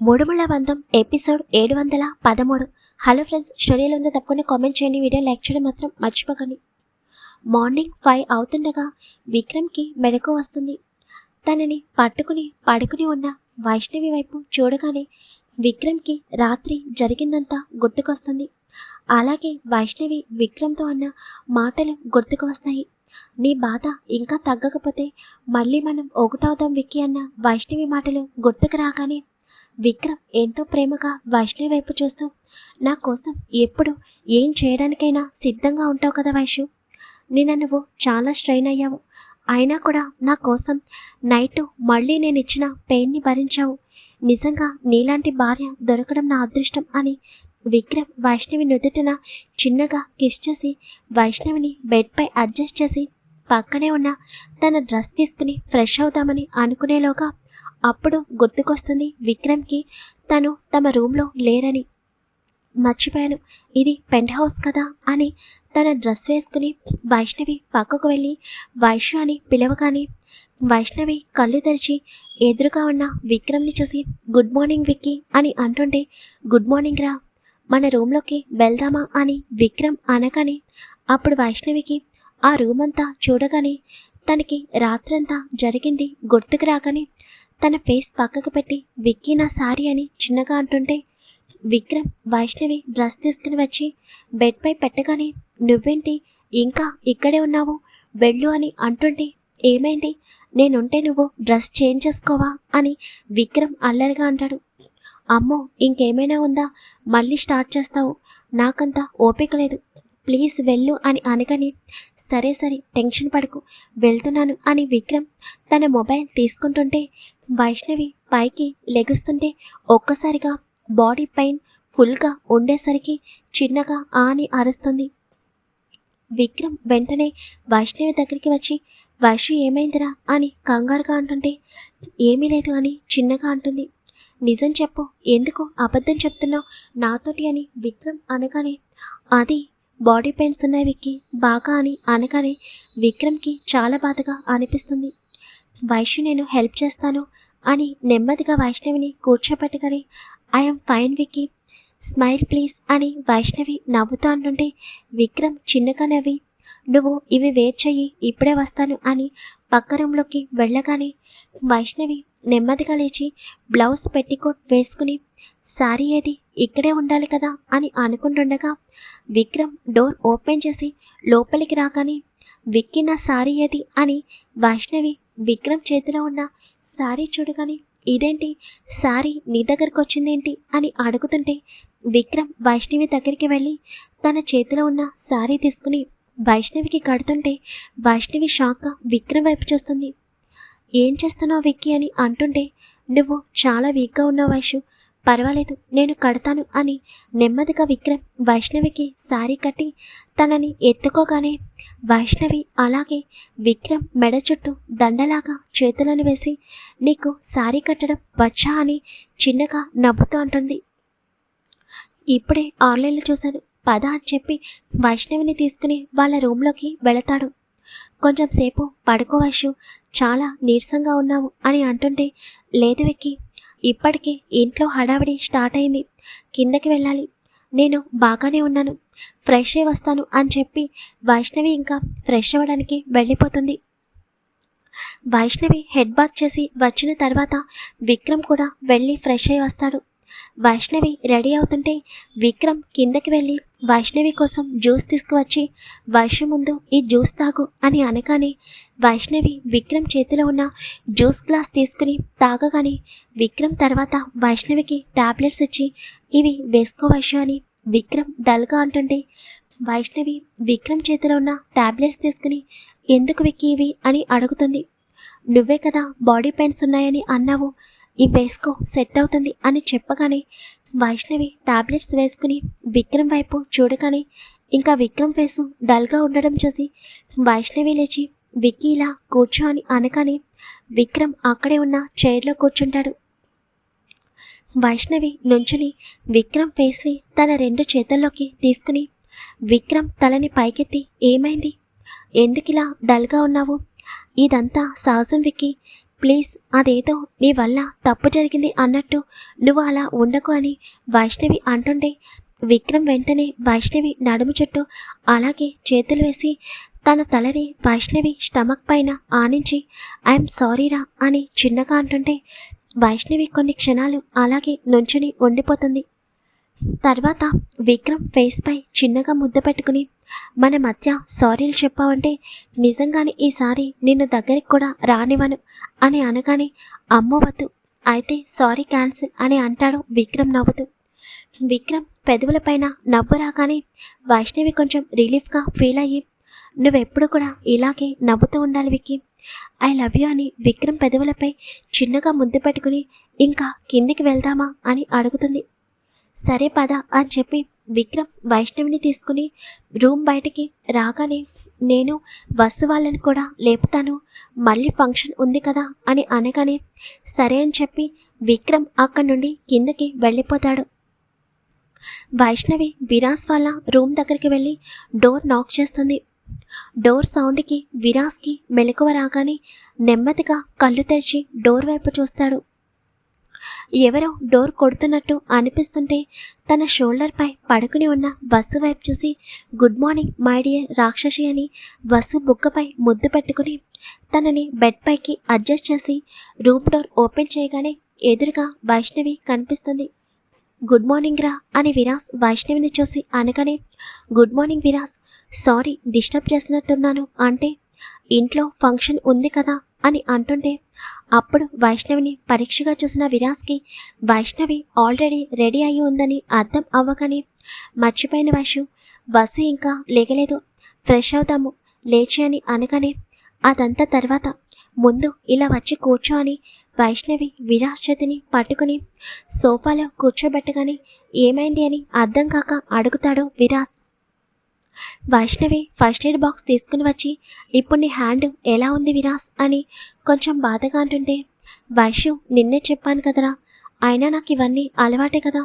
మూడుముళ్ళ బంధం ఎపిసోడ్ ఏడు వందల పదమూడు. హలో ఫ్రెండ్స్ స్టోరీలో ఉందో తప్పకుండా కామెంట్ చేయండి వీడియో లైక్ చేయడం మాత్రం మర్చిపోకండి. మార్నింగ్ ఫైవ్ అవుతుండగా విక్రమ్కి మెలకు వస్తుంది. తనని పట్టుకుని పడుకుని ఉన్న వైష్ణవి వైపు చూడగానే విక్రమ్కి రాత్రి జరిగిందంతా గుర్తుకొస్తుంది. అలాగే వైష్ణవి విక్రమ్తో అన్న మాటలు గుర్తుకు వస్తాయి నీ బాధ ఇంకా తగ్గకపోతే మళ్ళీ మనం ఒకటవుదాం విక్కి అన్న వైష్ణవి మాటలు గుర్తుకు రాగానే విక్రమ్ ఎంతో ప్రేమగా వైష్ణవి వైపు చూస్తూ నా కోసం ఎప్పుడు ఏం చేయడానికైనా సిద్ధంగా ఉంటావు కదా వైషు నిన్న నువ్వు చాలా స్ట్రెయిన్ అయ్యావు. అయినా కూడా నా కోసం నైట్ మళ్ళీ నేను ఇచ్చిన పెయిన్ని భరించావు. నిజంగా నీలాంటి భార్య దొరకడం నా అదృష్టం అని విక్రమ్ వైష్ణవి నుదుటిన చిన్నగా కిస్ చేసి వైష్ణవిని బెడ్పై అడ్జస్ట్ చేసి పక్కనే ఉన్న తన డ్రెస్ తీసుకుని ఫ్రెష్ అవుదామని అనుకునేలోగా అప్పుడు గుర్తుకొస్తుంది విక్రమ్కి తను తమ రూమ్లో లేరని. మర్చిపోయాను. ఇది పెంట్ హౌస్ కదా అని తన డ్రెస్ వేసుకుని వైష్ణవి పక్కకు వెళ్ళి వైష్ణవి అని పిలవగానే వైష్ణవి కళ్ళు తెరిచి ఎదురుగా ఉన్న విక్రమ్ని చూసి గుడ్ మార్నింగ్ విక్కీ అని అంటుంటే గుడ్ మార్నింగ్ రా మన రూమ్లోకి వెళ్దామా అని విక్రమ్ అనగానే అప్పుడు వైష్ణవికి ఆ రూమ్ అంతా చూడగానే తనకి రాత్రంతా జరిగింది గుర్తుకు రాగానే తన ఫేస్ పక్కకు పెట్టి విక్కీ నా సారీ అని చిన్నగా అంటుంటే విక్రమ్ వైష్ణవి డ్రెస్ తీసుకుని వచ్చి బెడ్పై పెట్టగానే నువ్వేంటి? ఇంకా ఇక్కడే ఉన్నావు? వెళ్ళు అని అంటుంటే ఏమైంది? నేనుంటే నువ్వు డ్రెస్ చేంజ్ చేసుకోవా? అని విక్రమ్ అల్లరిగా అంటాడు. అమ్మో ఇంకేమైనా ఉందా? మళ్ళీ స్టార్ట్ చేస్తావు. నాకంత ఓపిక లేదు. ప్లీజ్ వెళ్ళు అని అనగానే సరే సరే టెన్షన్ పడకు వెళ్తున్నాను అని విక్రమ్ తన మొబైల్ తీసుకుంటుంటే వైష్ణవి పైకి లెగుస్తుంటే ఒక్కసారిగా బాడీ పెయిన్ ఫుల్గా ఉండేసరికి చిన్నగా ఆని అరుస్తుంది. విక్రమ్ వెంటనే వైష్ణవి దగ్గరికి వచ్చి వైషు ఏమైందిరా? అని కంగారుగా అంటుంటే ఏమీ లేదు అని చిన్నగా అంటుంది. నిజం చెప్పు ఎందుకు అబద్ధం చెప్తున్నావు నాతోటి? అని విక్రమ్ అనగానే అది బాడీ పెయిన్స్ ఉన్నాయి విక్కి. బాగా అని అనగానే విక్రమ్కి చాలా బాధగా అనిపిస్తుంది. వైష్ణు నేను హెల్ప్ చేస్తాను అని నెమ్మదిగా వైష్ణవిని కూర్చోబెట్టగానే I'm fine Vicky. Smile please అని వైష్ణవి నవ్వుతూ అంటుంటే విక్రమ్ చిన్నగా నవ్వి నువ్వు ఇవి వేర్ చెయ్యి ఇప్పుడే వస్తాను అని పక్క రూమ్లోకి వెళ్ళగానే వైష్ణవి నెమ్మదిగా లేచి బ్లౌజ్ పెట్టికోట్ వేసుకుని శారీ ఏది? ఇక్కడే ఉండాలి కదా? అని అనుకుంటుండగా విక్రమ్ డోర్ ఓపెన్ చేసి లోపలికి రాగానే విక్కి నా శారీ ఏది? అని వైష్ణవి విక్రమ్ చేతిలో ఉన్న శారీ చూడగానే ఇదేంటి? శారీ నీ దగ్గరకు వచ్చిందేంటి? అని అడుగుతుంటే విక్రమ్ వైష్ణవి దగ్గరికి వెళ్ళి తన చేతిలో ఉన్న శారీ తీసుకుని వైష్ణవికి కడుతుంటే వైష్ణవి షాక్గా విక్రమ్ వైపు చూస్తుంది. ఏం చేస్తున్నావు విక్కీ అని అంటుంటే నువ్వు చాలా వీక్గా ఉన్నావు వైషు. పర్వాలేదు నేను కడతాను అని నెమ్మదిగా విక్రమ్ వైష్ణవికి శారీ కట్టి తనని ఎత్తుకోగానే వైష్ణవి అలాగే విక్రమ్ మెడ చుట్టూ దండలాగా చేతులను వేసి నీకు శారీ కట్టడం వచ్చా? అని చిన్నగా నవ్వుతూ అంటుంది. ఇప్పుడే ఆన్లైన్లో చూశాను. పద అని చెప్పి వైష్ణవిని తీసుకుని వాళ్ళ రూమ్లోకి వెళతాడు. కొంచెం సేపు పడుకోవచ్చు చాలా నీరసంగా ఉన్నావు అని అంటుంటే లేదు వెక్కి ఇప్పటికే ఇంట్లో హడావిడి స్టార్ట్ అయింది. కిందకి వెళ్ళాలి. నేను బాగానే ఉన్నాను. ఫ్రెష్ అయి వస్తాను అని చెప్పి వైష్ణవి ఇంకా ఫ్రెష్ అవ్వడానికి వెళ్ళిపోతుంది. వైష్ణవి హెడ్ బాత్ చేసి వచ్చిన తర్వాత విక్రమ్ కూడా వెళ్ళి ఫ్రెష్ అయి వస్తాడు. వైష్ణవి రెడీ అవుతుంటే విక్రమ్ కిందకి వెళ్ళి వైష్ణవి కోసం జ్యూస్ తీసుకువచ్చి వర్షం ముందు ఈ జ్యూస్ తాగు అని అనగానే వైష్ణవి విక్రమ్ చేతిలో ఉన్న జ్యూస్ గ్లాస్ తీసుకుని తాగగానే విక్రమ్ తర్వాత వైష్ణవికి టాబ్లెట్స్ ఇచ్చి ఇవి వేసుకో వైష్ణు అని విక్రమ్ డల్గా అంటుంటే వైష్ణవి విక్రమ్ చేతిలో ఉన్న టాబ్లెట్స్ తీసుకుని ఎందుకు విక్కి ఇవి? అని అడుగుతుంది. నువ్వే కదా బాడీ పెయిన్స్ ఉన్నాయని అన్నావు. ఇవి వేసుకో సెట్ అవుతుంది అని చెప్పగానే వైష్ణవి టాబ్లెట్స్ వేసుకుని విక్రమ్ వైపు చూడగానే ఇంకా విక్రమ్ ఫేసు డల్గా ఉండడం చూసి వైష్ణవి లేచి విక్కీ ఇలా కూర్చో అని అనగానే విక్రమ్ అక్కడే ఉన్న చైర్లో కూర్చుంటాడు. వైష్ణవి నుంచుని విక్రమ్ ఫేస్ని తన రెండు చేతుల్లోకి తీసుకుని విక్రమ్ తలని పైకెత్తి ఏమైంది? ఎందుకిలా డల్గా ఉన్నావు? ఇదంతా సాహసం విక్కి ప్లీజ్ అదేదో నీ వల్ల తప్పు జరిగింది అన్నట్టు నువ్వు అలా ఉండకు అని వైష్ణవి అంటుండే విక్రమ్ వెంటనే వైష్ణవి నడుము చుట్టూ అలాగే చేతులు వేసి తన తలని వైష్ణవి స్టమక్ పైన ఆనించి ఐఎమ్ సారీరా అని చిన్నగా అంటుంటే వైష్ణవి కొన్ని క్షణాలు అలాగే నుంచుని ఉండిపోతుంది. తర్వాత విక్రమ్ ఫేస్పై చిన్నగా ముద్ద పెట్టుకుని మన మధ్య సారీలు చెప్పావంటే నిజంగానే ఈసారి నిన్ను దగ్గరికి కూడా రానివ్వను అని అనగానే అమ్మవద్దు అయితే సారీ క్యాన్సిల్ అని అంటాడు విక్రమ్ నవ్వుతూ. విక్రమ్ పెదవులపైన నవ్వు రాగానే వైష్ణవి కొంచెం రిలీఫ్గా ఫీల్ అయ్యి నువ్వెప్పుడు కూడా ఇలాగే నవ్వుతూ ఉండాలి విక్కి. ఐ లవ్ యూ అని విక్రమ్ పెదవులపై చిన్నగా ముద్దు పెట్టుకుని ఇంకా కిందికి వెళ్దామా అని అడుగుతుంది. సరే పద అని చెప్పి విక్రమ్ వైష్ణవిని తీసుకుని రూమ్ బయటికి రాగానే నేను బస్సు వాళ్ళని కూడా లేపుతాను. మళ్ళీ ఫంక్షన్ ఉంది కదా అని అనగానే సరే అని చెప్పి విక్రమ్ అక్కడి నుండి కిందకి వెళ్ళిపోతాడు. వైష్ణవి విరాస్ వాళ్ళ రూమ్ దగ్గరికి వెళ్ళి డోర్ నాక్ చేస్తుంది. డోర్ సౌండ్కి విరాస్కి మెలకువ రాగానే నెమ్మదిగా కళ్ళు తెరిచి డోర్ వైపు చూస్తాడు. ఎవరో డోర్ కొడుతున్నట్టు అనిపిస్తుంటే తన షోల్డర్పై పడుకుని ఉన్న బస్సు వైపు చూసి గుడ్ మార్నింగ్ మై డియర్ రాక్షసి అని బస్సు బుక్కపై ముద్దు పెట్టుకుని తనని బెడ్ పైకి అడ్జస్ట్ చేసి రూమ్ డోర్ ఓపెన్ చేయగానే ఎదురుగా వైష్ణవి కనిపిస్తుంది. గుడ్ మార్నింగ్ రా అని విరాస్ వైష్ణవిని చూసి అనగానే good morning Viraj sorry disturb చేసినట్టున్నాను అంటే ఇంట్లో ఫంక్షన్ ఉంది కదా అని అంటుంటే అప్పుడు వైష్ణవిని పరీక్షగా చూసిన విరాస్కి వైష్ణవి ఆల్రెడీ రెడీ అయి ఉందని అర్థం అవ్వకని మర్చిపోయిన వైషు బస్సు ఇంకా లేగలేదు ఫ్రెష్ అవుతాము లేచి అని అనగానే అదంతా తర్వాత ముందు ఇలా వచ్చి కూర్చో అని వైష్ణవి విరాస్ చేతిని పట్టుకుని సోఫాలో కూర్చోబెట్టగానే ఏమైంది అని అర్థం కాక అడుగుతాడు Viraj Vaishnavi first aid box తీసుకుని వచ్చి ఇప్పుడు నీ హ్యాండ్ ఎలా ఉంది విరాస్? అని కొంచెం బాధగా అంటుంటే వైష్ణవ్ నిన్నే చెప్పాను కదరా అయినా నాకు ఇవన్నీ అలవాటే కదా.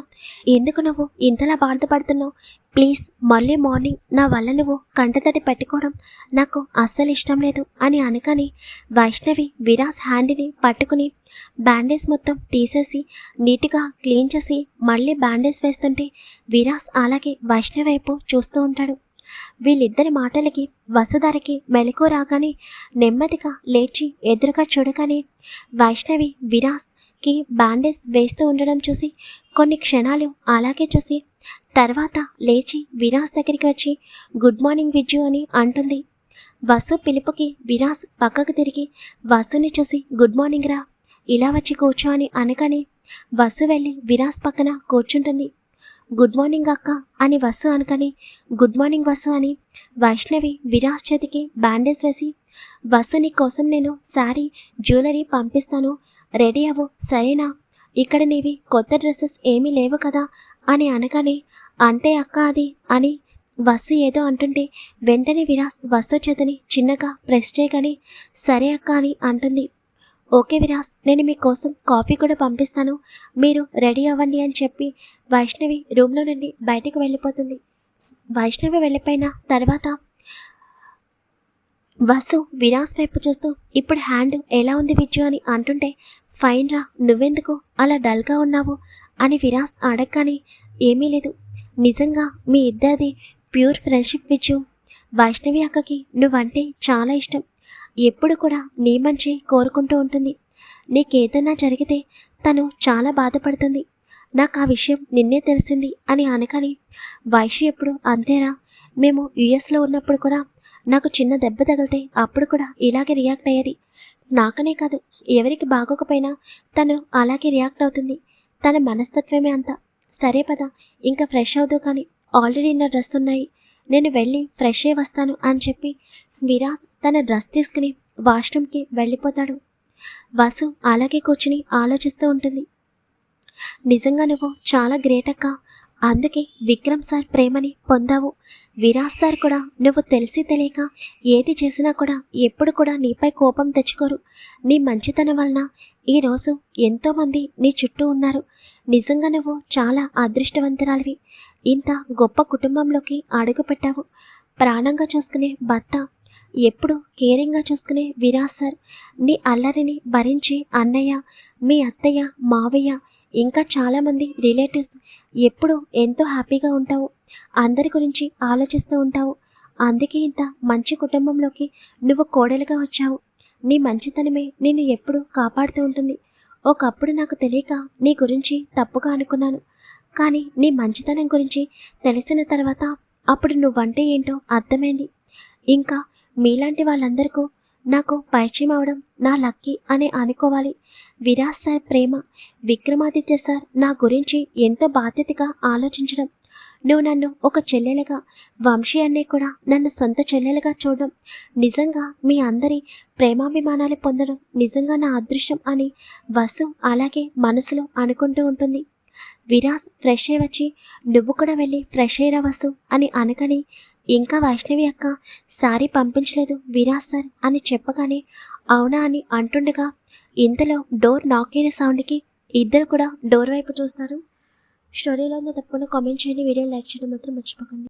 ఎందుకు నువ్వు ఇంతలా బాధపడుతున్నావు? ప్లీజ్ మళ్ళీ మార్నింగ్ నా వల్ల నువ్వు కంటతడి పెట్టుకోవడం నాకు అస్సలు ఇష్టం లేదు అని అనగానే వైష్ణవి విరాస్ హ్యాండ్ని పట్టుకుని బ్యాండేజ్ మొత్తం తీసేసి నీట్గా క్లీన్ చేసి మళ్ళీ బ్యాండేజ్ వేస్తుంటే విరాస్ అలాగే వైష్ణవి వైపు చూస్తూ ఉంటాడు. వీళ్ళిద్దరి మాటలకి వసుధరకి మెలకు రాగానే నెమ్మదిగా లేచి ఎదురుగా చూడగానే వైష్ణవి విరాస్కి బ్యాండేజ్ వేస్తూ ఉండడం చూసి కొన్ని క్షణాలు అలాగే చూసి తర్వాత లేచి విరాస్ దగ్గరికి వచ్చి గుడ్ మార్నింగ్ విజ్జు అని అంటుంది. వసు పిలుపుకి విరాస్ పక్కకు తిరిగి వసుని చూసి గుడ్ మార్నింగ్ రా ఇలా వచ్చి కూర్చో అని అనగానే వసు వెళ్ళి విరాస్ పక్కన కూర్చుంటుంది. గుడ్ మార్నింగ్ అక్క అని వసు అనుకని గుడ్ మార్నింగ్ వసు అని వైష్ణవి విరాస్ చేతికి బ్యాండేజ్ వేసి వసు నీ కోసం నేను శారీ జ్యువెలరీ పంపిస్తాను రెడీ అవ్వు సరేనా? ఇక్కడ నీవి కొత్త డ్రెస్సెస్ ఏమీ లేవు కదా? అని అనగానే అంటే అక్క అది అని వసు ఏదో అంటుంటే వెంటనే విరాస్ వసు చేతని చిన్నగా ప్రెస్ చేయగానే సరే అక్క అని అంటుంది. ఓకే విరాస్ నేను మీకోసం కాఫీ కూడా పంపిస్తాను. మీరు రెడీ అవ్వండి అని చెప్పి వైష్ణవి రూమ్లో నుండి బయటకు వెళ్ళిపోతుంది. వైష్ణవి వెళ్ళిపోయిన తర్వాత వసు విరాస్ వైపు చూస్తూ ఇప్పుడు హ్యాండ్ ఎలా ఉంది విజ్జు అని అంటుంటే ఫైన్ రా నువ్వెందుకు అలా డల్గా ఉన్నావు? అని విరాస్ అడగగానే ఏమీ లేదు. నిజంగా మీ ఇద్దరిది ప్యూర్ ఫ్రెండ్షిప్ విజ్జు వైష్ణవి అక్కకి నువ్వంటే చాలా ఇష్టం. ఎప్పుడు కూడా నీ మంచి కోరుకుంటూ ఉంటుంది. నీకేదన్నా జరిగితే తను చాలా బాధపడుతుంది. నాకు ఆ విషయం నిన్నే తెలిసింది అని అనకని వైషి ఎప్పుడు అంతేరా? మేము యుఎస్లో ఉన్నప్పుడు కూడా నాకు చిన్న దెబ్బ తగిలితే అప్పుడు కూడా ఇలాగే రియాక్ట్ అయ్యేది. నాకనే కాదు ఎవరికి బాగోకపోయినా తను అలాగే రియాక్ట్ అవుతుంది. తన మనస్తత్వమే అంత. సరే పద ఇంకా ఫ్రెష్ అవుదు కానీ ఆల్రెడీ నా డ్రెస్ ఉన్నాయి. నేను వెళ్ళి ఫ్రెష్ అయ్యి వస్తాను అని చెప్పి విరాజ్ తన డ్రెస్ తీసుకుని వాష్రూమ్కి వెళ్ళిపోతాడు. వసు అలాగే కూర్చుని ఆలోచిస్తూ ఉంటుంది. నిజంగా నువ్వు చాలా గ్రేట్ అక్క. అందుకే విక్రమ్ సార్ ప్రేమని పొందావు. విరాజ్ సార్ కూడా నువ్వు తెలిసి తెలియక ఏది చేసినా కూడా ఎప్పుడు కూడా నీపై కోపం తెచ్చుకోరు. నీ మంచితనం వలన ఈరోజు ఎంతోమంది నీ చుట్టూ ఉన్నారు. నిజంగా నువ్వు చాలా అదృష్టవంతురాలివి. ఇంత గొప్ప కుటుంబంలోకి అడుగుపెట్టావు. ప్రాణంగా చూసుకునే భర్త ఎప్పుడు కేరింగ్గా చూసుకునే విరాజ్ సార్ నీ అల్లరిని భరించి అన్నయ్య మీ అత్తయ్య మావయ్య ఇంకా చాలామంది రిలేటివ్స్ ఎప్పుడు ఎంతో హ్యాపీగా ఉంటావు. అందరి గురించి ఆలోచిస్తూ ఉంటావు. అందుకే ఇంత మంచి కుటుంబంలోకి నువ్వు కోడలుగా వచ్చావు. నీ మంచితనమే నిన్ను ఎప్పుడు కాపాడుతూ ఉంటుంది. ఒకప్పుడు నాకు తెలియక నీ గురించి తప్పుగా అనుకున్నాను. కానీ నీ మంచితనం గురించి తెలిసిన తర్వాత అప్పుడు నువ్వంటే ఏంటో అర్థమైంది. ఇంకా మీలాంటి వాళ్ళందరికీ నాకు పరిచయం అవడం నా లక్కీ అని అనుకోవాలి. విరాజ్ సార్ ప్రేమ విక్రమాదిత్య సార్ నా గురించి ఎంతో బాధ్యతగా ఆలోచించడం. నువ్వు నన్ను ఒక చెల్లెలుగా వంశీ అన్నే కూడా నన్ను సొంత చెల్లెలుగా చూడడం. నిజంగా మీ అందరి ప్రేమాభిమానాలు పొందడం నిజంగా నా అదృష్టం అని వసు అలాగే మనసులో అనుకుంటూ ఉంటుంది. విరాజ్ ఫ్రెష్ అయి వచ్చి నువ్వు కూడా వెళ్ళి ఫ్రెష్ అయ్యరా వసు అని అనకని ఇంకా వైష్ణవి అక్క సారీ పంపించలేదు విరాజ్ సార్ అని చెప్పగానే అవునా అని అంటుండగా ఇంతలో డోర్ నాక్ అయిన సౌండ్కి ఇద్దరు కూడా డోర్ వైపు చూస్తారు. స్టోరీలో తప్పకుండా కామెంట్ చేయండి. వీడియో లైక్ చేయడం మాత్రం మర్చిపోకండి.